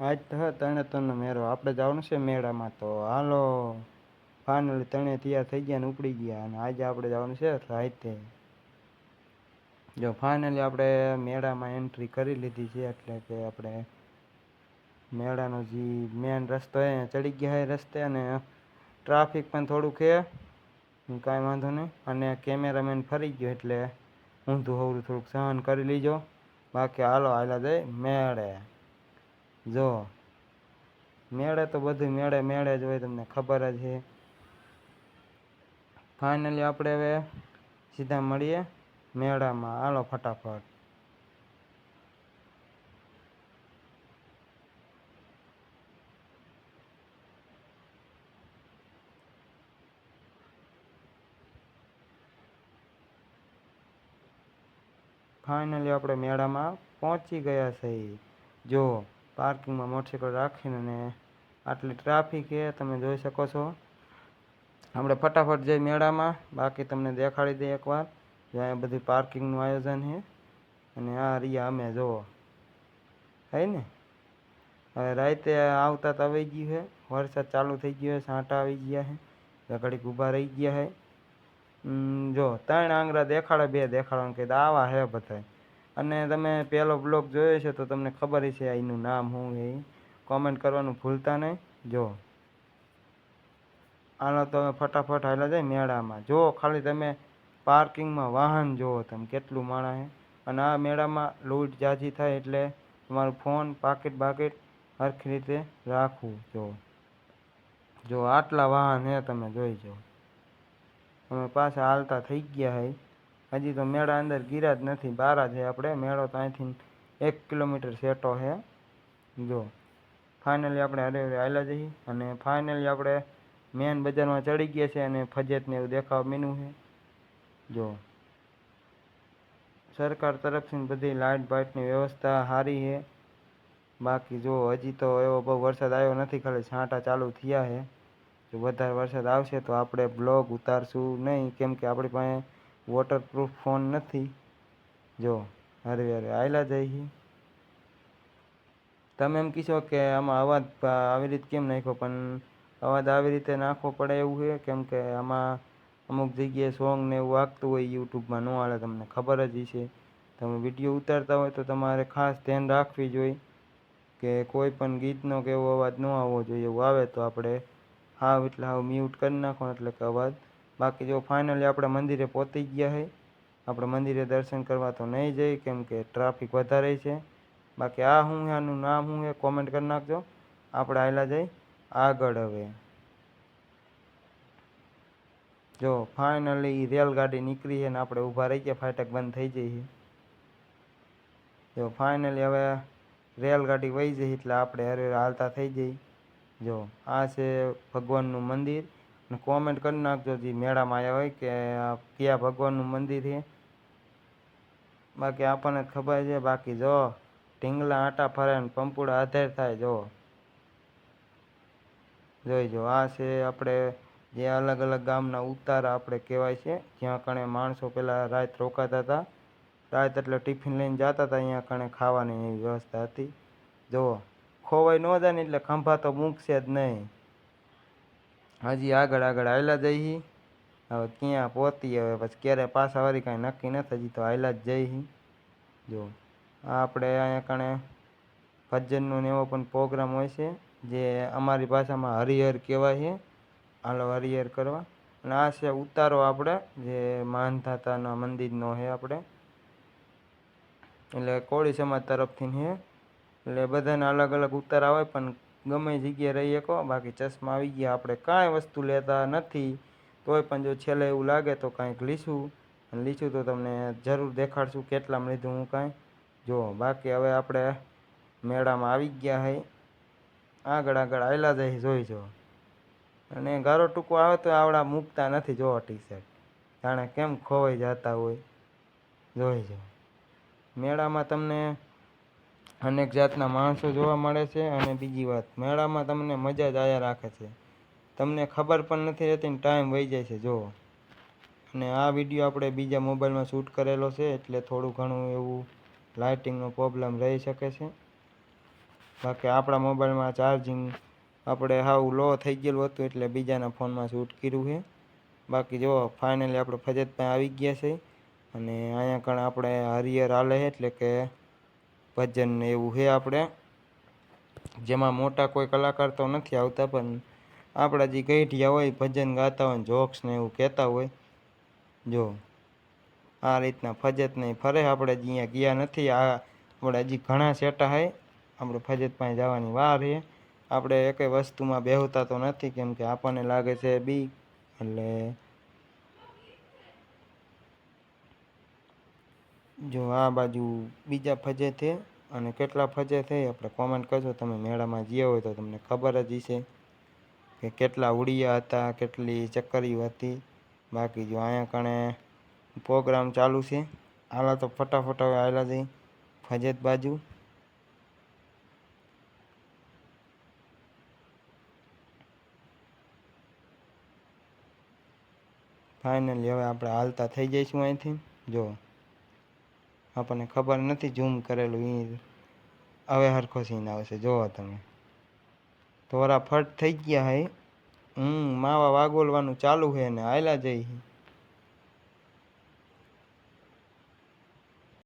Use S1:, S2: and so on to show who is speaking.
S1: આજ તો તણે તરણેતરનો મેળો. આપણે જવાનું છે મેળામાં તો. હાલો ફાઇનલી તણે તૈયાર થઈ ગયા ને ઉપડી ગયા અને આજે આપણે જવાનું છે રાતે જો ફાઇનલી આપણે મેળામાં એન્ટ્રી કરી લીધી છે એટલે કે આપણે મેળાનો જે મેન રસ્તો એ ચડી ગયા એ રસ્તે અને ટ્રાફિક પણ થોડુંક છે. કાંઈ વાંધો નહીં. અને કેમેરામેન ફરી ગયો એટલે ઊંધું હવરું થોડુંક સહન કરી લીજો. બાકી હાલો હાલા જાય મેળે. જો, મેળે તો બધું મેળે મેળે જ હોય તમને ખબર જ છે ફાઇનલી આપણે હવે સીધા મળીએ મેળામાં. હાલો ફટાફટ. ફાઇનલી આપણે મેળામાં પહોંચી ગયા છે જો પાર્કિંગમાં મોટરસાઇકલ રાખીને ને આટલી ટ્રાફિક એ તમે જોઈ શકો છો. આપણે ફટાફટ જઈ મેળામાં, બાકી તમને દેખાડી દઈએ એકવાર. જો અહીંયા બધું પાર્કિંગનું આયોજન છે, અને આ રહ્યા અમે, જુઓ. હે ને? હવે રાતે આવતા તો આવી ગયું છે, વરસાદ ચાલુ થઈ ગયો છે છાંટા આવી ગયા છે ઘડીક ઊભા રહી ગયા છે. જો, ત્રણ આંગળા દેખાડે, બે દેખાડે કે આવા હે બધા અને તમે પહેલો બ્લોગ જોયો છે તો તમને ખબર છે એનું નામ શું એ. કોમેન્ટ કરવાનું ભૂલતા નહીં. જો. આનો તો હવે ફટાફટ હાલ્યા જાય મેળામાં. જો, ખાલી તમે પાર્કિંગમાં વાહન જુઓ તમે કેટલું માણા છે. અને આ મેળામાં લૂંટ જાજી થાય એટલે તમારું ફોન પાકીટ બાકીટ સરખી રીતે રાખવું. જો. જો, આટલા વાહન હે તમે જોઈ જાઓ. અમે પાછા હાલતા થઈ ગયા હે હજી તો મેળા અંદર ગીરા જ નથી બહાર જ આપણે. મેળો તો અહીંથી એક કિલોમીટર સેટો છે. જો ફાઇનલી આપણે હરે હરે આવેલા જઈએ અને ફાઇનલી આપણે મેન બજારમાં ચડી ગયા છે અને ફજેતને એવું દેખાવ મીનું છે. જો, સરકાર તરફથી બધી લાઇટ બાઇટની વ્યવસ્થા સારી છે. બાકી જો, હજી તો એવો બહુ વરસાદ આવ્યો નથી, ખાલી છાંટા ચાલુ થયા છે. જો વધારે વરસાદ આવશે તો આપણે બ્લોગ ઉતારશું નહીં, કેમ કે આપણી પાસે વોટરપ્રૂફ ફોન નથી. જો, હરે હરે આયલા જઈએ તમે એમ કહેશો કે આમાં અવાજ આવી રીતે કેમ નાખ્યો? પણ અવાજ આવી રીતે નાખવો પડે એવું છે? કેમ કે આમાં અમુક જગ્યાએ સોંગ ને એવું વાગતું હોય યુટ્યુબમાં, ન હાલે તમને ખબર જ છે તમે વીડિયો ઉતારતા હોય તો તમારે ખાસ ધ્યાન રાખવી જોઈએ કે કોઈ પણ ગીતનો કે એવો અવાજ ન આવવો જોઈએ. એવું આવે તો આપણે હાવ એટલે હાવ મ્યુટ કરી નાખો, એટલે કે અવાજ બાકી જો ફાઇનલી આપણે મંદિરે પહોંચી ગયા છે આપણે મંદિરે દર્શન કરવા તો નહીં જઈએ કેમ કે ટ્રાફિક વધારે છે. બાકી આ છે આનું નામ શું છે કોમેન્ટ કરી નાખજો. આપણે આવેલા જઈ, આગળ હવે. જો ફાઇનલી રેલગાડી નીકળી છે ને આપણે ઊભા રહી ગયા, ફાટક બંધ થઈ જઈએ જો ફાઇનલી હવે રેલગાડી વહી જઈ એટલે આપણે હરે હાલતા થઈ જઈ. જો આ છે ભગવાનનું મંદિર. અને કોમેન્ટ કરી નાખજો. જે મેળામાં આવ્યા હોય કે કયા ભગવાનનું મંદિર છે. બાકી આપણને ખબર છે. બાકી જો ઢીંગલા આટા ફરે ને પંપુડા આધેર થાય જો. જોઈ જો, આ છે આપણે જે અલગ અલગ ગામના ઉતારા આપણે કહેવાય છે. જ્યાં કણે માણસો પહેલાં રાત રોકાતા હતા. રાત એટલે ટિફિન લઈને જતા હતા. અહીંયા કણે ખાવાની એવી વ્યવસ્થા હતી. જુઓ ખોવાઈ ન જાય ને એટલે ખંભા તો મૂકશે જ નહીં. હજી આગળ આગળ હાલ્યા જઈ હવે ક્યાં પહોંચી હવે પછી ક્યારે પાછા વાળી કાંઈ નક્કી નથી હજી તો હાલ્યા જ જઈ જો, આ આપણે અહીંયા કણે ભજનનો ને એવો પણ પ્રોગ્રામ હોય છે, જે અમારી ભાષામાં હરિહર કહેવાય છે. હાલો હરિહર કરવા. અને આ છે ઉતારો આપણે, જે માનધાતાના મંદિરનો છે આપણે. એટલે કોળી સમાજ તરફથી છે. એટલે બધાને અલગ અલગ ઉતારા હોય, પણ ગમે જગ્યાએ રહી શકો. બાકી ચશ્મા આવી ગયા. આપણે કાંઈ વસ્તુ લેતા નથી. તોય પણ જો છેલ્લે એવું લાગે તો કાંઈક લીશું. અને લીશું તો તમને જરૂર દેખાડશું કેટલામાં લીધું હું કાંઈ. જો, બાકી હવે આપણે મેળામાં આવી ગયા હે. આગળ આગળ આવેલા જઈ જોઈ જો. અને ગારો ટૂંકો આવે તો આવડા મૂકતા નથી જોવા ટી શર્ટ જાણે કેમ ખોવાઈ જતા હોય. જોઈ જો. મેળામાં તમને અનેક જાતના માણસો જોવા મળે છે અને બીજી વાત, મેળામાં તમને મજા જ આયા રાખે છે. તમને ખબર પણ નથી રહેતી ને ટાઈમ વહી જાય છે, જુઓ. અને આ વીડિયો આપણે બીજા મોબાઈલમાં શૂટ કરેલો છે, એટલે થોડું ઘણું એવું લાઇટિંગનો પ્રોબ્લેમ રહી શકે છે. બાકી આપણા મોબાઈલમાં ચાર્જિંગ આપણે હાવ લો થઈ ગયેલું હતું, એટલે બીજાના ફોનમાં શૂટ કર્યું છે. બાકી જો ફાઇનલી આપણે ફજતભાઈ આવી ગયા છે. અને અહીંયા કણ આપણે હરિયર હાલે એટલે કે ભજન ને એવું છે આપણે. જેમાં મોટા કોઈ કલાકાર તો નથી આવતા, પણ આપણા જે ગઈઢિયા હોય, ભજન ગાતા હોય, જોક્સ ને એવું કહેતા હોય, જો, આ રીતના ફજત નહીં, ફરે આપણે હજી અહીંયા ગયા નથી, આ આપણે હજી ઘણા સેટા છે આપણે ફજત પાસે જવાની વાર છે આપણે એકે વસ્તુમાં બેહતા તો નથી, કેમ કે આપણને લાગે છે, બી, એટલે જો આ બાજુ બીજા ફજે છે અને કેટલા ફજે છે આપણે કોમેન્ટ કરજો. તમે મેળામાં ગયા હોય તો તમને ખબર જ હશે કે કેટલા ઉડિયા હતા, કેટલી ચક્કરીઓ હતી. બાકી જો અહીંયા કણે પ્રોગ્રામ ચાલુ છે, હાલા તો ફટાફટ હવે આવેલા જઈ ફજેત બાજુ. ફાઇનલી હવે આપણે હાલતા થઈ જઈશું અહીંથી. જો આપણને ખબર નથી ઝૂમ કરેલું એ હવે હરખો સીન આવશે, જોવો તમે. તોરા ફટ થઈ ગયા હે. હમ, માવા વાગોલવાનું ચાલુ છે ને હાયલા જઈ